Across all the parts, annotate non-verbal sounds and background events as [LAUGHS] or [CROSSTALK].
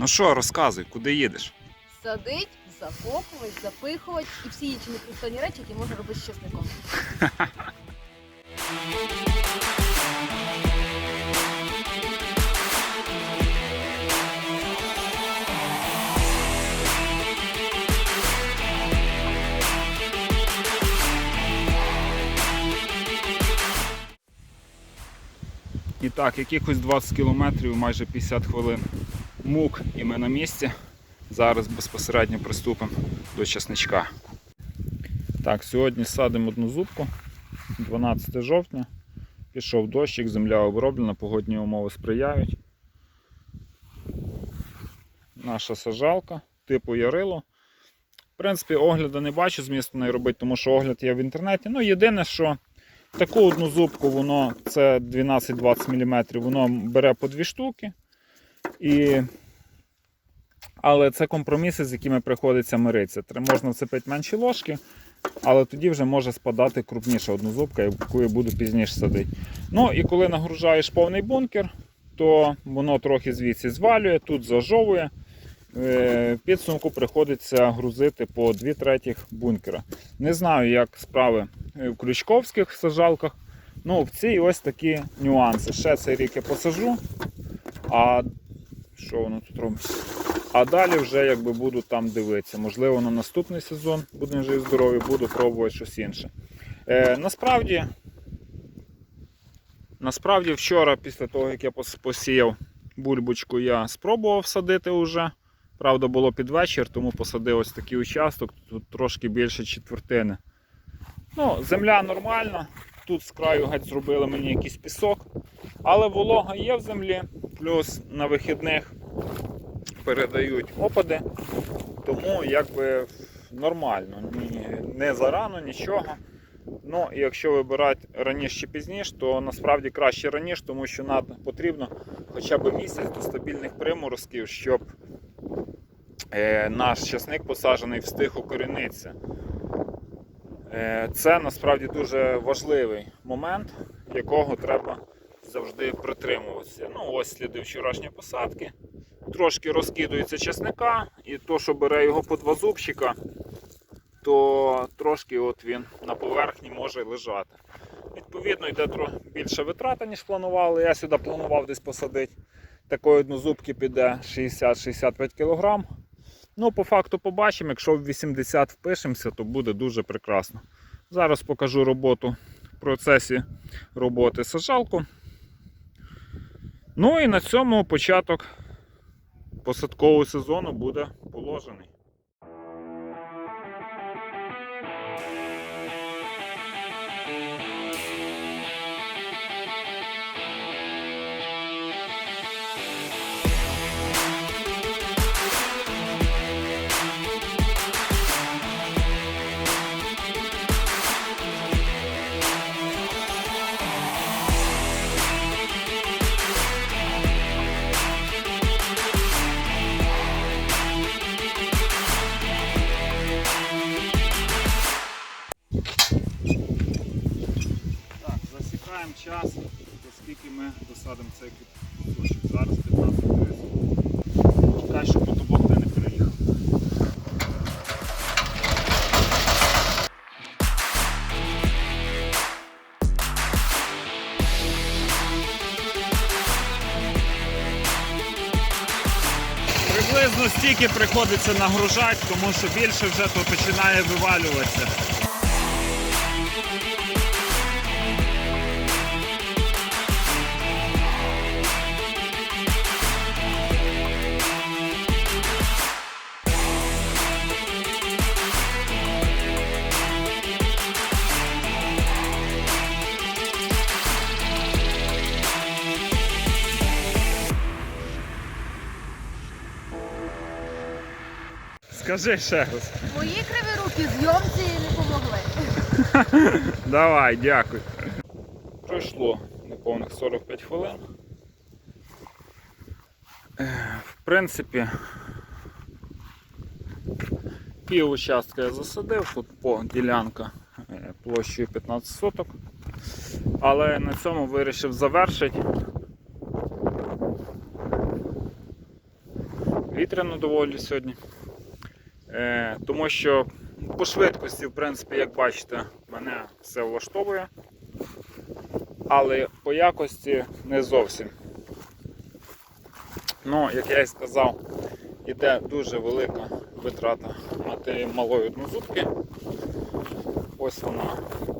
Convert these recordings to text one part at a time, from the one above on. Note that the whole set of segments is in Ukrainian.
Ну що, розказуй, куди їдеш? Садить, закопувати, запихувати і всі інші непристойні речі, які можна робити з чесником. І так, якихось 20 кілометрів, майже 50 хвилин мук і ми на місці. Зараз безпосередньо приступимо до часничка. Так, сьогодні садимо одну зубку. 12 жовтня. Пішов дощик, земля оброблена, погодні умови сприяють. Наша сажалка, типу ярило. В принципі, огляду не бачу змісту неї робити, тому що огляд є в інтернеті. Ну, єдине, що таку одну зубку, воно це 12-20 мм, воно бере по дві штуки. І... Але це компроміси, з якими приходиться миритися. Можна вцепити менші ложки, але тоді вже може спадати крупніша однозубка, яку я буду пізніше садити. Ну і коли нагружаєш повний бункер, то воно трохи звідси звалює, тут зажовує. Е, Підсумку приходиться грузити по 2 третіх бункера. Не знаю, як справи е, в крючковських сажалках. Ну, в цій ось такі нюанси. Ще цей рік я посажу. А що воно тут робить? А далі вже якби буду там дивитися. Можливо, на наступний сезон будемо живі здорові, буду пробувати щось інше. Е, насправді, насправді, вчора, після того, як я посіяв бульбочку, я спробував садити вже. Правда, було під вечір, тому посадив ось такий участок, тут трошки більше четвертини. Ну, земля нормальна. Тут з краю геть зробили мені якийсь пісок. Але волога є в землі, плюс на вихідних передають опади. Тому якби нормально. Ні, не зарано, нічого. Ну, і якщо вибирати раніше чи пізніше, то насправді краще раніше, тому що надо, потрібно хоча б місяць до стабільних приморозків, щоб е, наш часник посаджений встиг укорінитися. Е, Це насправді дуже важливий момент, якого треба завжди притримуватися. Ну, ось сліди вчорашньої посадки. Трошки розкидується часника, і то, що бере його по два зубчика, то трошки от він на поверхні може лежати. Відповідно, йде більше витрата, ніж планували. Я сюди планував десь посадити. Такої однозубки піде 60-65 кг. Ну, по факту побачимо, якщо в 80 впишемося, то буде дуже прекрасно. Зараз покажу роботу в процесі роботи сажалку. Ну і на цьому початок посадкового сезону буде положений. Так, засікаємо час, оскільки ми досадимо цей кусочок. Зараз 15.30. Чекай, щоб мотоблок не переїхав. Приблизно стільки приходиться нагружати, тому що більше вже то починає вивалюватися. Скажи ще раз. Мої криві руки зйомці не помогли. [LAUGHS] Давай, дякую. Пройшло неповних 45 хвилин. Е, В принципі, пів участка я засадив, тут по ділянка е, площею 15 соток. Але на цьому вирішив завершити. повітряно доволі сьогодні. Е, тому що по швидкості, в принципі, як бачите, мене все влаштовує. Але по якості не зовсім. Ну, як я і сказав, іде дуже велика витрата тієї малої однозубки. Ось вона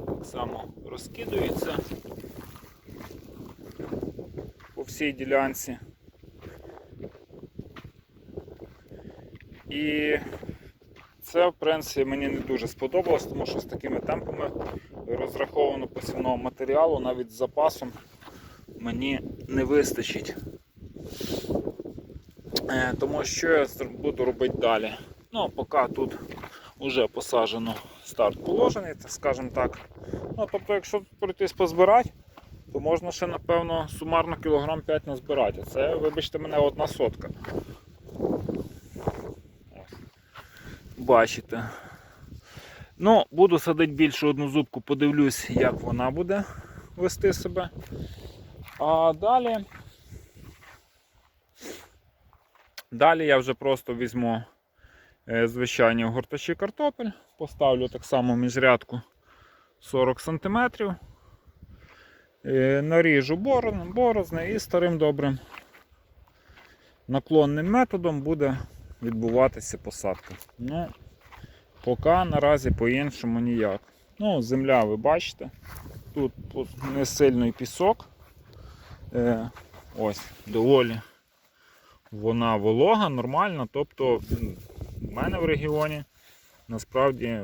так само розкидується по всій ділянці. І це, в принципі, мені не дуже сподобалось, тому що з такими темпами розраховано посівного матеріалу, навіть з запасом мені не вистачить. Е, Тому що я буду робити далі. Ну, поки тут вже посаджено старт положений, так скажімо так. Ну, тобто, якщо пройтись позбирати, то можна ще, напевно, сумарно кілограм 5 назбирати. Це, вибачте мене, одна сотка. Ось. Бачите. Ну, буду садити більшу одну зубку, подивлюсь, як вона буде вести себе. А далі. Далі я вже просто візьму е, звичайні огуртачі картопель, поставлю так само міжрядку 40 см. Е, Наріжу борозни і старим добрим наклонним методом буде відбуватися посадка. Ну, поки наразі по-іншому ніяк. Ну, земля, ви бачите, тут не сильний пісок. Е, ось, доволі вона волога, нормальна. Тобто в мене в регіоні насправді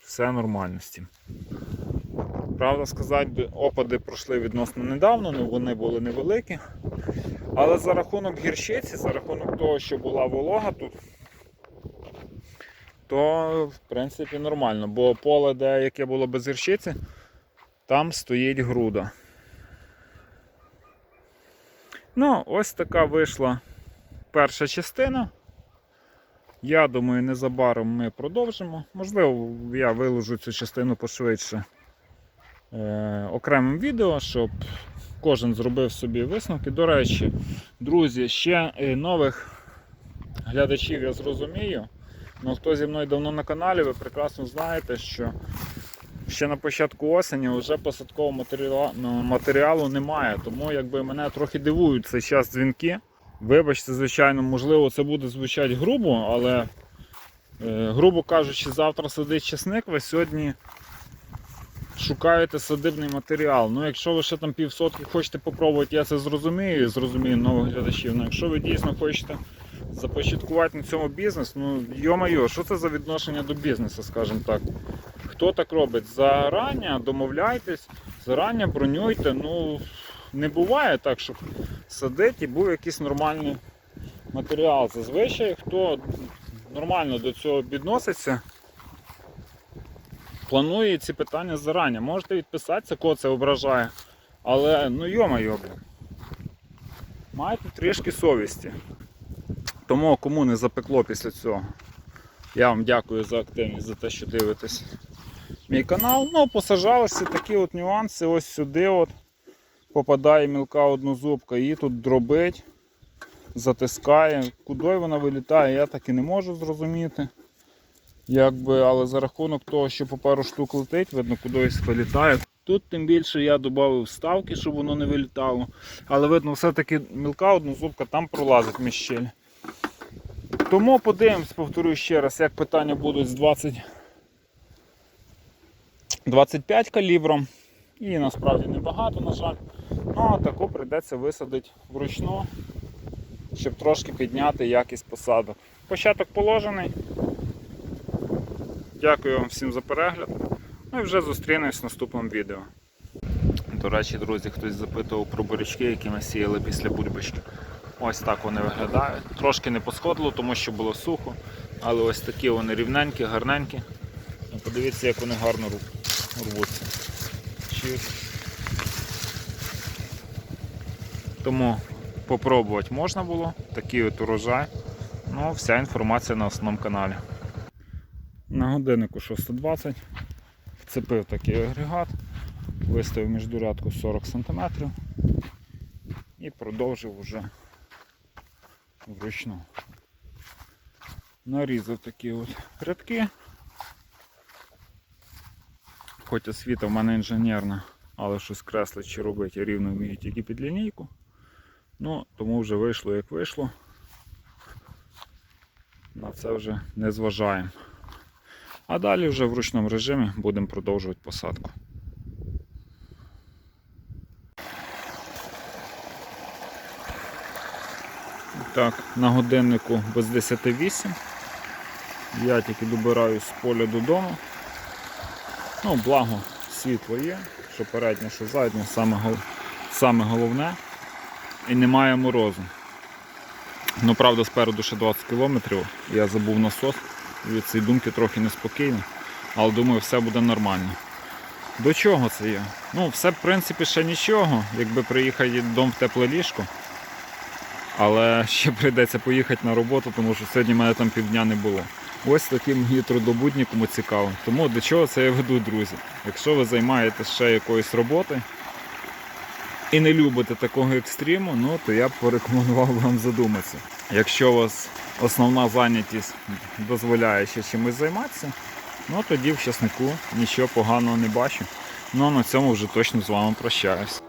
все нормально з цим. Правда сказати, опади пройшли відносно недавно, ну вони були невеликі. Але за рахунок гірщиці, за рахунок того, що була волога тут, то в принципі нормально. Бо поле, де яке було без гірщиці, там стоїть груда. Ну, ось така вийшла перша частина. Я думаю, незабаром ми продовжимо. Можливо, я виложу цю частину пошвидше е, окремим відео, щоб кожен зробив собі висновки. До речі, друзі, ще е, нових глядачів я зрозумію. Ну, хто зі мною давно на каналі, ви прекрасно знаєте, що ще на початку осені вже посадкового матеріалу, ну, матеріалу немає. Тому якби мене трохи дивують цей час дзвінки. Вибачте, звичайно, можливо, це буде звучати грубо, але, е, грубо кажучи, завтра садить чесник, ви сьогодні шукаєте садибний матеріал. Ну, якщо ви ще там півсотки хочете попробувати, я це зрозумію зрозумію нових глядачів. Ну, якщо ви дійсно хочете започаткувати на цьому бізнес, ну йо-майо, що це за відношення до бізнесу, скажімо так. Хто так робить? Зарання домовляйтесь, зарання бронюйте. Ну, не буває так, щоб садить і був якийсь нормальний матеріал. Зазвичай, хто нормально до цього відноситься, планує ці питання зарані. Можете відписатися, кого це ображає. Але ну йо-майо. Майте трішки совісті. Тому кому не запекло після цього. Я вам дякую за активність, за те, що дивитесь мій канал. Ну, посажалися такі от нюанси. Ось сюди от попадає мілка однозубка, її тут дробить, затискає. Куди вона вилітає, я так і не можу зрозуміти. Якби, але за рахунок того, що по пару штук летить, видно, кудись вилітає. Тут тим більше я додав вставки, щоб воно не вилітало. Але видно, все-таки мілка однозубка там пролазить між щель. Тому подивимось, повторюю ще раз, як питання будуть з 20 25 калібром. І насправді небагато, на жаль. Ну, а таку прийдеться висадити вручну, щоб трошки підняти якість посадок. Початок положений. Дякую вам всім за перегляд. Ну і вже зустрінемось в наступному відео. До речі, друзі, хтось запитував про бурячки, які ми сіяли після бульбочки. Ось так вони виглядають. Трошки не посходило, тому що було сухо, але ось такі вони рівненькі, гарненькі. Ну, Подивіться, як вони гарно рвуться. Тому попробувати можна було. Такий от урожай. Ну, вся інформація на основному каналі. На годиннику 6.20 вцепив такий агрегат, виставив міждурядку 40 см і продовжив уже вручну. нарізав такі от рядки. Хоч освіта в мене інженерна, але щось креслить чи робить, я рівно вмію тільки під лінійку. Ну, тому вже вийшло як вийшло. На це вже не зважаємо. А далі вже в ручному режимі будемо продовжувати посадку. Так, на годиннику без 10.08. Я тільки добираюсь з поля додому. Ну, благо, світло є, що переднє, що заднє, саме, саме головне. І немає морозу. Ну, правда, спереду ще 20 кілометрів. Я забув насос. Від цієї думки трохи неспокійно. Але думаю, все буде нормально. До чого це я? Ну, все, в принципі, ще нічого, якби приїхати додому в тепле ліжко. Але [LAUGHS] ще прийдеться поїхати на роботу, тому що сьогодні мене там півдня не було. Ось таким мені трудобудні, кому цікаво. Тому до чого це я веду, друзі? Якщо ви займаєтесь ще якоюсь роботою і не любите такого екстриму, ну то я б порекомендував вам задуматися. Якщо у вас основна зайнятість дозволяє ще чимось займатися, ну тоді в часнику нічого поганого не бачу. Ну а на цьому вже точно з вами прощаюсь.